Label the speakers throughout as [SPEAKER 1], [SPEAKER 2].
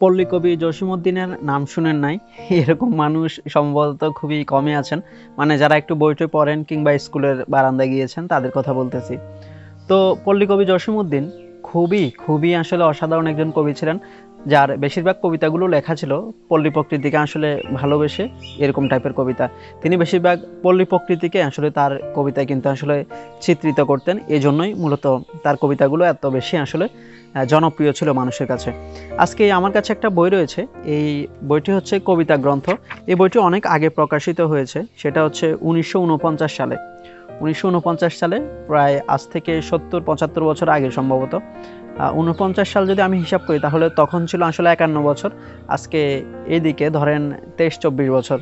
[SPEAKER 1] পল্লী কবি জসিমউদ্দিনের নাম শুনেন নাই। এরকম মানুষ সম্ভবত খুবই কমই আছেন। মানে যারা একটু বইটই পড়েন কিংবা স্কুলের বারান্দায় গিয়েছেন, তাদের কথা বলতেছি। তো পল্লী কবি জসিমউদ্দিন খুবই খুবই আসলে অসাধারণ একজন কবি ছিলেন, যার বেশিরভাগ কবিতাগুলো লেখা ছিল পল্লী প্রকৃতিকে আসলে ভালোবেসে এরকম টাইপের কবিতা। তিনি বেশিরভাগ পল্লী প্রকৃতিকে আসলে তার কবিতায় কিন্তু আসলে চিত্রিত করতেন। এই জন্যই মূলত তার কবিতাগুলো এত বেশি আসলে জনপ্রিয় ছিল মানুষের কাছে। আজকে আমার কাছে একটা বই রয়েছে। এই বইটি হচ্ছে কবিতা গ্রন্থ। এই বইটি অনেক আগে প্রকাশিত হয়েছে। সেটা হচ্ছে উনিশশো ঊনপঞ্চাশ সালে। উনিশশো ঊনপঞ্চাশ সালে প্রায় আজ থেকে সত্তর, পঁচাত্তর বছর আগে সম্ভবত। উনপঞ্চাশ সাল যদি আমি হিসাব করি, তাহলে তখন ছিল আসলে একান্ন বছর। আজকে এদিকে ধরেন তেইশ, চব্বিশ বছর।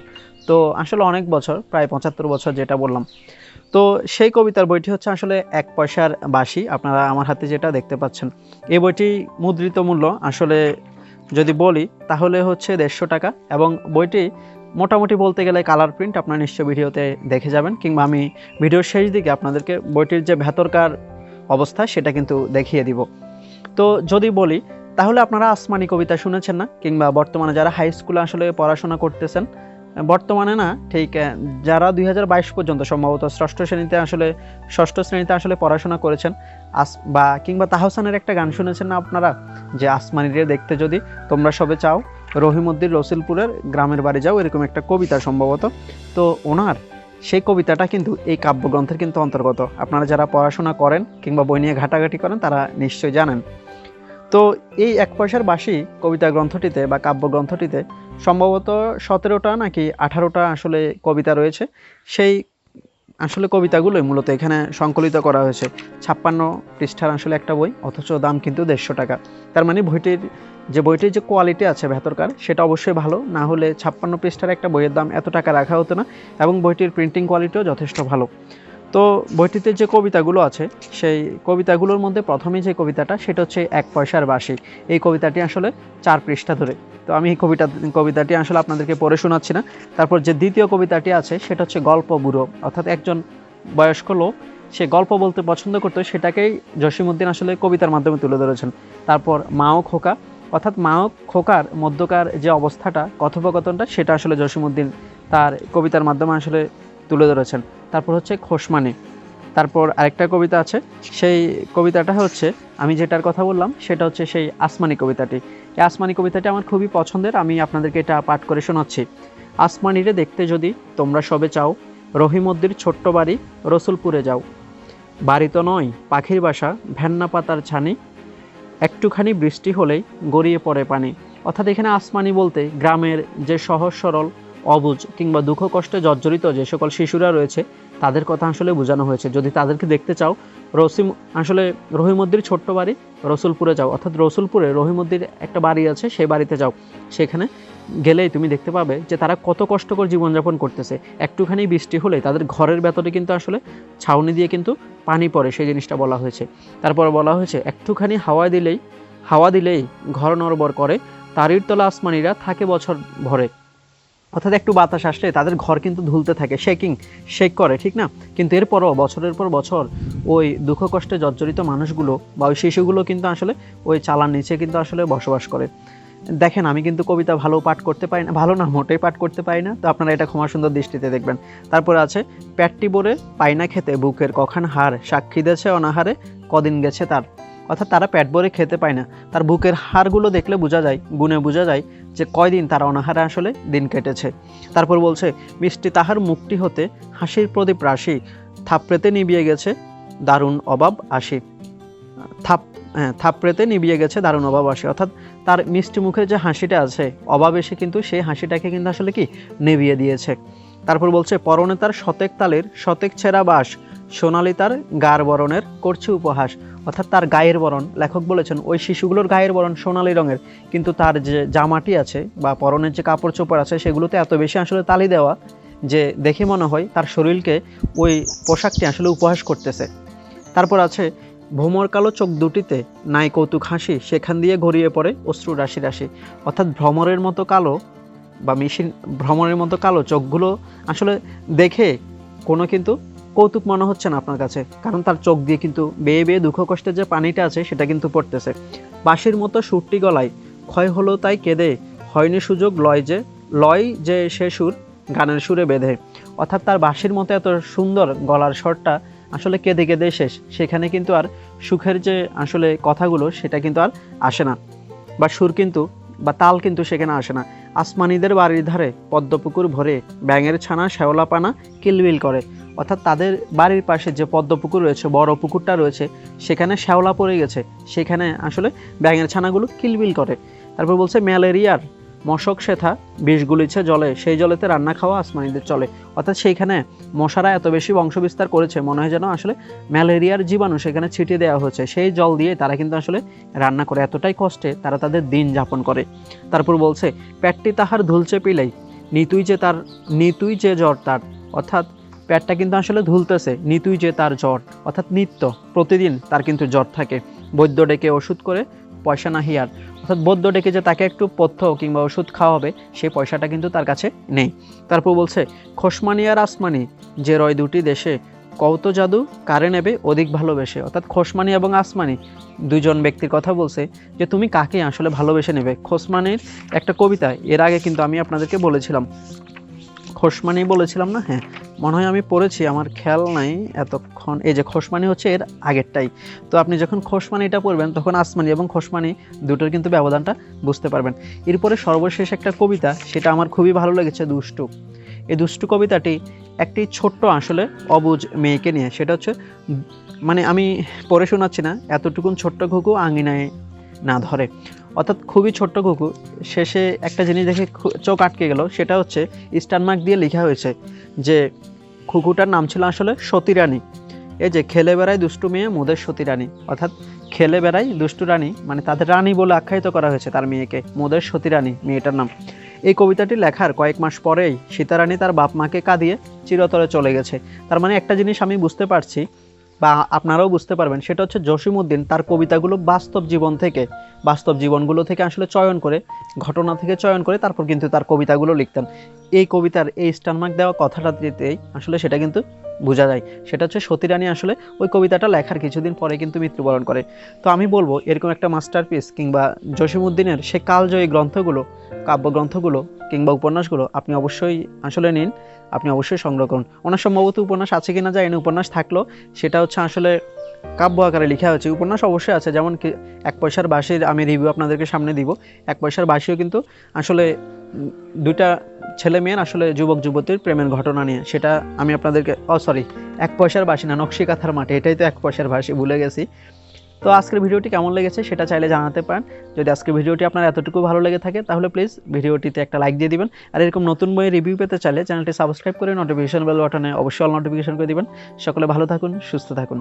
[SPEAKER 1] তো আসলে অনেক বছর, প্রায় পঁচাত্তর বছর যেটা বললাম। তো সেই কবিতার বইটি হচ্ছে আসলে এক পয়সার বাসি আপনারা আমার হাতে যেটা দেখতে পাচ্ছেন। এই বইটি মুদ্রিত মূল্য, আসলে যদি বলি তাহলে হচ্ছে দেড়শো টাকা এবং বইটি মোটামুটি বলতে গেলে কালার প্রিন্ট আপনারা নিশ্চয় ভিডিওতে দেখে যাবেন কিংবা আমি ভিডিওর শেষ দিকে আপনাদেরকে বইটির যে ভেতরকার অবস্থা সেটা কিন্তু দেখিয়ে দিব। তো যদি বলি তাহলে আপনারা আসমানি কবিতা শুনেছেন না কিংবা বর্তমানে যারা হাই স্কুলে আসলে পড়াশোনা করতেছেন বর্তমানে না, ঠিক যারা দুই হাজার বাইশ পর্যন্ত সম্ভবত ষষ্ঠ শ্রেণীতে আসলে, ষষ্ঠ শ্রেণীতে আসলে পড়াশোনা করেছেন, আস, বা, কিংবা তাহসানের একটা গান শুনেছেন না আপনারা? যে আসমানিরে দেখতে যদি তোমরা সবে চাও রহিমউদ্দিন রসুলপুরের গ্রামের বাড়ি যাও, এরকম একটা কবিতা সম্ভবত। তো ওনার সেই কবিতাটা কিন্তু এই কাব্যগ্রন্থের কিন্তু অন্তর্গত। আপনারা যারা পড়াশোনা করেন কিংবা বই নিয়ে ঘাটাঘাটি করেন, তারা নিশ্চয়ই জানেন। তো এই এক পয়সার বাসি কবিতা গ্রন্থটিতে বা কাব্যগ্রন্থটিতে সম্ভবত সতেরোটা নাকি আঠারোটা আসলে কবিতা রয়েছে। সেই আসলে কবিতাগুলোই মূলত এখানে সংকলিত করা হয়েছে। ছাপ্পান্ন পৃষ্ঠার আসলে একটা বই, অথচ দাম কিন্তু দেড়শো টাকা। তার মানে বইটির যে বইটির যে কোয়ালিটি আছে ভেতরকার, সেটা অবশ্যই ভালো। না হলে ছাপ্পান্ন পৃষ্ঠার একটা বইয়ের দাম এত টাকা রাখা হতো না এবং বইটির প্রিন্টিং কোয়ালিটিও যথেষ্ট ভালো। তো বইটিতে যে কবিতাগুলো আছে, সেই কবিতাগুলোর মধ্যে প্রথমেই যে কবিতাটা, সেটা হচ্ছে এক পয়সার বাসি এই কবিতাটি আসলে চার পৃষ্ঠা ধরে। তো আমি এই কবিতা, কবিতাটি আসলে আপনাদেরকে পড়ে শোনাচ্ছি না। তারপর যে দ্বিতীয় কবিতাটি আছে, সেটা হচ্ছে গল্প বুড়ো। অর্থাৎ একজন বয়স্ক লোক, সে গল্প বলতে পছন্দ করতো, সেটাকেই জসিমউদ্দিন আসলে কবিতার মাধ্যমে তুলে ধরেছেন। তারপর মাও খোকা। অর্থাৎ মাও খোকার মধ্যকার যে অবস্থাটা, কথোপকথনটা, সেটা আসলে জসিমউদ্দিন তার কবিতার মাধ্যমে আসলে তুলে ধরেছেন। তারপর হচ্ছে খোসমানি তারপর আরেকটা কবিতা আছে, সেই কবিতাটা হচ্ছে, আমি যেটার কথা বললাম, সেটা হচ্ছে সেই আসমানি কবিতাটি। এই আসমানি কবিতাটি আমার খুবই পছন্দের, আমি আপনাদেরকে এটা পাঠ করে শোনাচ্ছি। আসমানিরে দেখতে যদি তোমরা সবে চাও রহিমদ্দির ছোট্ট বাড়ি রসুলপুরে যাও। বাড়ি তো নয়, পাখির বাসা ভ্যান্না পাতার ছানি। একটুখানি বৃষ্টি হলেই গড়িয়ে পড়ে পানি। অর্থাৎ এখানে আসমানি বলতে গ্রামের যে সহজ সরল অবুজ কিংবা দুঃখ কষ্টে জর্জরিত যে সকল শিশুরা রয়েছে, তাদের কথা আসলে বোঝানো হয়েছে। যদি তাদেরকে দেখতে চাও, রসিম, আসলে রহিমদ্দির ছোট্ট বাড়ি রসুলপুরে যাও। অর্থাৎ রসুলপুরে রহিমদ্দির একটা বাড়ি আছে, সেই বাড়িতে যাও। সেখানে গেলেই তুমি দেখতে পাবে যে তারা কত কষ্টকর জীবনযাপন করতেছে। একটুখানি বৃষ্টি হলে তাদের ঘরের ভেতরে কিন্তু আসলে ছাউনি দিয়ে কিন্তু পানি পড়ে, সেই জিনিসটা বলা হয়েছে। তারপর বলা হয়েছে, একটুখানি হাওয়া দিলেই হাওয়া দিলেই ঘর নড়বড় করে, তারির তলা আসমানিরা থাকে বছর ভরে। অর্থাৎ একটু বাতাস আসলে তাদের ঘর কিন্তু ধুলতে থাকে শেকিং শেক করে, ঠিক না? কিন্তু এরপরও বছরের পর বছর ওই দুঃখ কষ্টে জর্জরিত মানুষগুলো বা ওই শিশুগুলো কিন্তু আসলে ওই চালার নিচে কিন্তু আসলে বসবাস করে। দেখেন, আমি কিন্তু কবিতা ভালো পাঠ করতে পারি না, ভালো না, মোটেই পাঠ করতে পারি না। তো আপনারা এটা ক্ষমা সুন্দর দৃষ্টিতে দেখবেন। তারপরে আছে, প্যাটটি বরে পায়না খেতে, বুকের কখান হার? সাক্ষী দেছে অনাহারে, কদিন গেছে তার। অর্থাৎ তারা পেট ভরে খেতে পায় না। তার বুকের হাড়গুলো দেখলে বোঝা যায়, গুণে বোঝা যায় যে কয়দিন তার অনাহারে আসলে দিন কেটেছে। তারপর বলছে, মিষ্টি তাহার মুখটি হতে হাসির প্রদীপ রাশি, থাপড়েতে নিবিয়ে গেছে দারুণ অভাব আসি। থাপ হ্যাঁ থাপড়েতে নিবিয়ে গেছে দারুণ অভাব আসে। অর্থাৎ তার মিষ্টি মুখের যে হাসিটা আছে, অভাব এসে কিন্তু সেই হাসিটাকে কিন্তু আসলে কি? নেবিয়ে দিয়েছে। তারপর বলছে, পরনে তার শতেক তালের শতেক ছেঁড়া বাস সোনালি তার গার বরণের করছে উপহাস, অর্থাৎ তার গায়ের বরণ। লেখক বলেছেন, ওই শিশুগুলোর গায়ের বরণ সোনালি রঙের, কিন্তু তার যে জামাটি আছে বা পরনের যে কাপড় চোপড় আছে, সেগুলোতে এত বেশি আসলে তালি দেওয়া যে দেখে মনে হয় তার শরীরকে ওই পোশাকটি আসলে উপহাস করতেছে। তারপর আছে, ভ্রমর কালো চোখ দুটিতে নাই কৌতুক হাসি, সেখান দিয়ে গড়িয়ে পড়ে অশ্রু রাশি রাশি। অর্থাৎ ভ্রমরের মতো কালো বা মিশিন ভ্রমণের মতো কালো চোখগুলো আসলে দেখে কোনো কিন্তু কৌতুক মনে হচ্ছে না আপনার কাছে। কারণ তার চোখ দিয়ে কিন্তু বেয়ে বেয়ে দুঃখ কষ্টের যে পানিটা আছে সেটা কিন্তু পড়তেছে। বাঁশির মতো সুরটি গলায়, ক্ষয় হলো তাই কেঁদে, হয়নি সুযোগ লয় যে লয় যে সে সুর গানের সুরে বেঁধে। অর্থাৎ তার বাঁশির মতো এত সুন্দর গলার স্বরটা আসলে কেঁদে কেঁদে শেষ। সেখানে কিন্তু আর সুখের যে আসলে কথাগুলো সেটা কিন্তু আর আসে না। বা সুর কিন্তু, বা তাল কিন্তু সেখানে আসে না। আসমানিদের বাড়ির ধারে পদ্মপুকুর ভরে ব্যাঙের ছানা শ্যাওলা পানা কিলবিল করে। অর্থাৎ তাদের বাড়ির পাশে যে পদ্মপুকুর রয়েছে, বড় পুকুরটা রয়েছে, সেখানে শ্যাওলা পড়ে গেছে। সেখানে আসলে ব্যাঙের ছানাগুলো কিলবিল করে। তারপর বলছে, ম্যালেরিয়ার মশক শেথা বিষ গুলিছে জলে, সেই জলেতে রান্না খাওয়া আসমানিদের চলে। অর্থাৎ সেইখানে মশারা এত বেশি বংশবিস্তার করেছে, মনে হয় যেন আসলে ম্যালেরিয়ার জীবাণু সেখানে ছিটিয়ে দেওয়া হয়েছে। সেই জল দিয়ে তারা কিন্তু আসলে রান্না করে। এতটাই কষ্টে তারা তাদের দিন যাপন করে। তারপর বলছে, পেটটি তাহার ধুলছে পিলেই, নিতুই যে তার, নিতুই যে জ্বর তার। অর্থাৎ পেটটা কিন্তু আসলে ধুলতেছে। নিতুই যে তার জ্বর, অর্থাৎ নিত্য, প্রতিদিন তার কিন্তু জ্বর থাকে। বৈদ্য ডেকে ওষুধ করে, পয়সা নাহি আর। অর্থাৎ বৈদ্য ডেকে যে তাকে একটু পথ্য কিংবা ওষুধ খাওয়া হবে সেই পয়সাটা কিন্তু তার কাছে নেই। তারপর বলছে খোসমানি আর আসমানি, যে রয় দুটি দেশে কৌত জাদু কারে নেবে অধিক ভালোবেসে? অর্থাৎ খোসমানি এবং আসমানি দুজন ব্যক্তির কথা বলছে যে, তুমি কাকে আসলে ভালোবেসে নেবে? খোসমানির একটা কবিতা, এর আগে কিন্তু আমি আপনাদেরকে বলেছিলাম। খোসমানি বলেছিলাম না? হ্যাঁ। মনে হয় আমি পড়েছি, আমার খেয়াল নাই এতক্ষণ। এই যে খোসমানি হচ্ছে এর আগেরটাই। তো আপনি যখন খোসমানিটা পড়বেন, তখন আসমানি এবং খোসমানি দুটোর কিন্তু ব্যবধানটা বুঝতে পারবেন। এরপরে সর্বশেষ একটা কবিতা, সেটা আমার খুবই ভালো লেগেছে, দুষ্টু। এই দুষ্টু কবিতাটি একটি ছোট্ট আসলে অবুজ মেয়েকে নিয়ে, সেটা হচ্ছে মানে আমি পড়ে শোনাচ্ছি না, এতটুকুন ছোট্ট ঘুঘু আঙিনায় না ধরে। অর্থাৎ খুবই ছোট্ট ঘুঘু, শেষে একটা জিনিস দেখে চোখ আটকে গেল, সেটা হচ্ছে, স্টার মার্ক দিয়ে লেখা হয়েছে যে খুকুটার নাম ছিল আসলে সতী রানী এই যে খেলে বেড়ায় দুষ্টু মেয়ে, মোদের সতীরানী। অর্থাৎ খেলে বেড়ায় দুষ্টু রানী মানে তাদের রানী বলে আখ্যায়িত করা হয়েছে তার মেয়েকে, মোদের সতীরানী মেয়েটার নাম। এই কবিতাটি লেখার কয়েক মাস পরেই সীতারানী তার বাপ মাকে কাঁদিয়ে চিরতরে চলে গেছে। তার মানে একটা জিনিস আমি বুঝতে পারছি বা আপনারাও বুঝতে পারবেন, সেটা হচ্ছে জসিমউদ্দিন তার কবিতাগুলো বাস্তব জীবন থেকে, বাস্তব জীবনগুলো থেকে আসলে চয়ন করে, ঘটনা থেকে চয়ন করে তারপর কিন্তু তার কবিতাগুলো লিখতেন। এই কবিতার এই স্টারমার্ক দেওয়া কথাটাতেই আসলে সেটা কিন্তু বোঝা যায়। সেটা হচ্ছে সতীরানী আসলে ওই কবিতাটা লেখার কিছুদিন পরে কিন্তু মৃত্যুবরণ করে। তো আমি বলব, এরকম একটা মাস্টারপিস কিংবা জসিমউদ্দিনের সে কালজয়ী গ্রন্থগুলো, কাব্যগ্রন্থগুলো কিংবা উপন্যাসগুলো আপনি অবশ্যই আসলে নিন, আপনি অবশ্যই সংগ্রহ করুন। ওনার সম্ভবত উপন্যাস আছে কিনা যায় না, উপন্যাস থাকল। সেটা হচ্ছে আসলে কাব্য আকারে লেখা হয়েছে। উপন্যাস অবশ্যই আছে, যেমন কি এক পয়সার বাঁশির আমি রিভিউ আপনাদেরকে সামনে দিব। এক পয়সার বাঁশিও কিন্তু আসলে দুইটা ছেলে মেয়ের আসলে যুবক যুবতীর প্রেমের ঘটনা নিয়ে। সেটা আমি আপনাদেরকে অ সরি এক পয়সার বাসি না, নকশি কাঁথার মাঠে। এটাই তো এক পয়সার বাসি ভুলে গেছি। তো আজকের ভিডিওটি কেমন লেগেছে সেটা চাইলে জানাতে পারেন। যদি আজকের ভিডিওটি আপনার এতটুকু ভালো লেগে থাকে, তাহলে প্লিজ ভিডিওটিতে একটা লাইক দিয়ে দিবেন। আর এরকম নতুন বইয়ের রিভিউ পেতে চাইলে চ্যানেলটি সাবস্ক্রাইব করে নোটিফিকেশন বেল বাটনে অবশ্যই অল নোটিফিকেশন করে দিবেন। সকলে ভালো থাকুন, সুস্থ থাকুন।